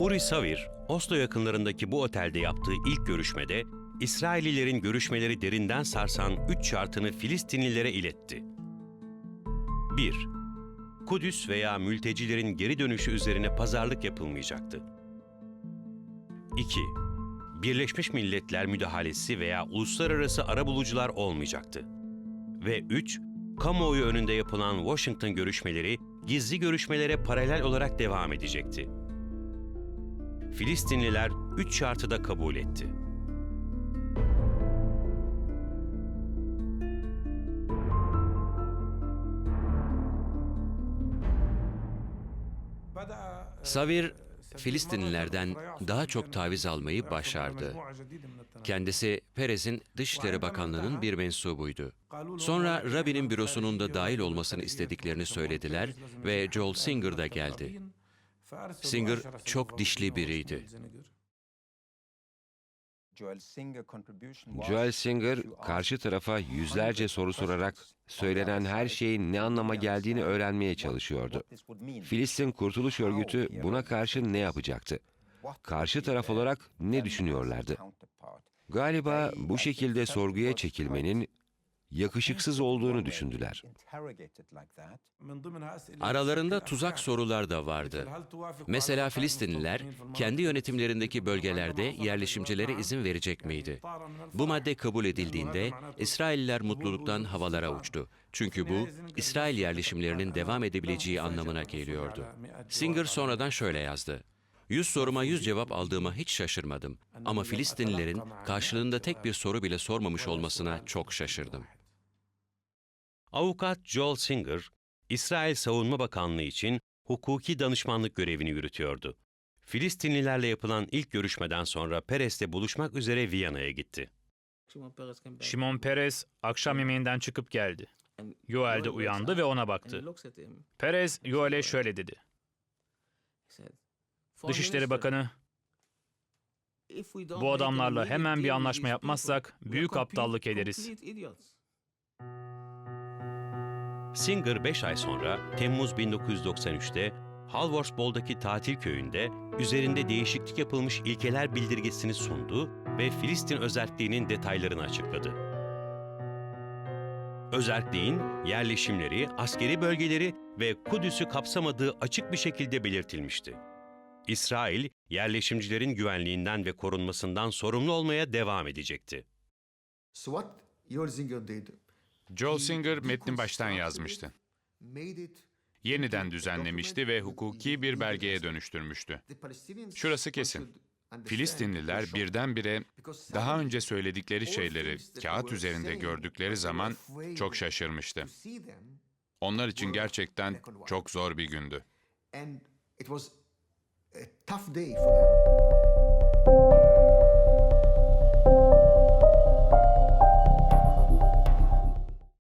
Uri Savir, Oslo yakınlarındaki bu otelde yaptığı ilk görüşmede İsraillilerin görüşmeleri derinden sarsan üç şartını Filistinlilere iletti. 1. Kudüs veya mültecilerin geri dönüşü üzerine pazarlık yapılmayacaktı. 2. Birleşmiş Milletler müdahalesi veya uluslararası arabulucular olmayacaktı. Ve 3. Kamuoyu önünde yapılan Washington görüşmeleri gizli görüşmelere paralel olarak devam edecekti. Filistinliler üç şartı da kabul etti. Savir, Filistinlilerden daha çok taviz almayı başardı. Kendisi Perez'in Dışişleri Bakanlığı'nın bir mensubuydu. Sonra Rabin'in bürosunun da dahil olmasını istediklerini söylediler ve Joel Singer da geldi. Singer çok dişli biriydi. Joel Singer karşı tarafa yüzlerce soru sorarak söylenen her şeyin ne anlama geldiğini öğrenmeye çalışıyordu. Filistin Kurtuluş Örgütü buna karşı ne yapacaktı? Karşı taraf olarak ne düşünüyorlardı? Galiba bu şekilde sorguya çekilmenin yakışıksız olduğunu düşündüler. Aralarında tuzak sorular da vardı. Mesela Filistinliler kendi yönetimlerindeki bölgelerde yerleşimcilere izin verecek miydi? Bu madde kabul edildiğinde İsrailler mutluluktan havalara uçtu. Çünkü bu İsrail yerleşimlerinin devam edebileceği anlamına geliyordu. Singer sonradan şöyle yazdı. Yüz soruma yüz cevap aldığıma hiç şaşırmadım. Ama Filistinlilerin karşılığında tek bir soru bile sormamış olmasına çok şaşırdım. Avukat Joel Singer, İsrail Savunma Bakanlığı için hukuki danışmanlık görevini yürütüyordu. Filistinlilerle yapılan ilk görüşmeden sonra Peres'le buluşmak üzere Viyana'ya gitti. Şimon Perez akşam yemeğinden çıkıp geldi. Yoel de uyandı ve ona baktı. Perez, Yoel'e şöyle dedi. Dışişleri Bakanı, bu adamlarla hemen bir anlaşma yapmazsak büyük aptallık ederiz. Singer 5 ay sonra Temmuz 1993'te Halvorsbol'daki tatil köyünde üzerinde değişiklik yapılmış ilkeler bildirgesini sundu ve Filistin özerkliğinin detaylarını açıkladı. Özerkliğin yerleşimleri, askeri bölgeleri ve Kudüs'ü kapsamadığı açık bir şekilde belirtilmişti. İsrail, yerleşimcilerin güvenliğinden ve korunmasından sorumlu olmaya devam edecekti. Joel Singer metni baştan yazmıştı. Yeniden düzenlemişti ve hukuki bir belgeye dönüştürmüştü. Şurası kesin. Filistinliler birdenbire daha önce söyledikleri şeyleri kağıt üzerinde gördükleri zaman çok şaşırmıştı. Onlar için gerçekten çok zor bir gündü.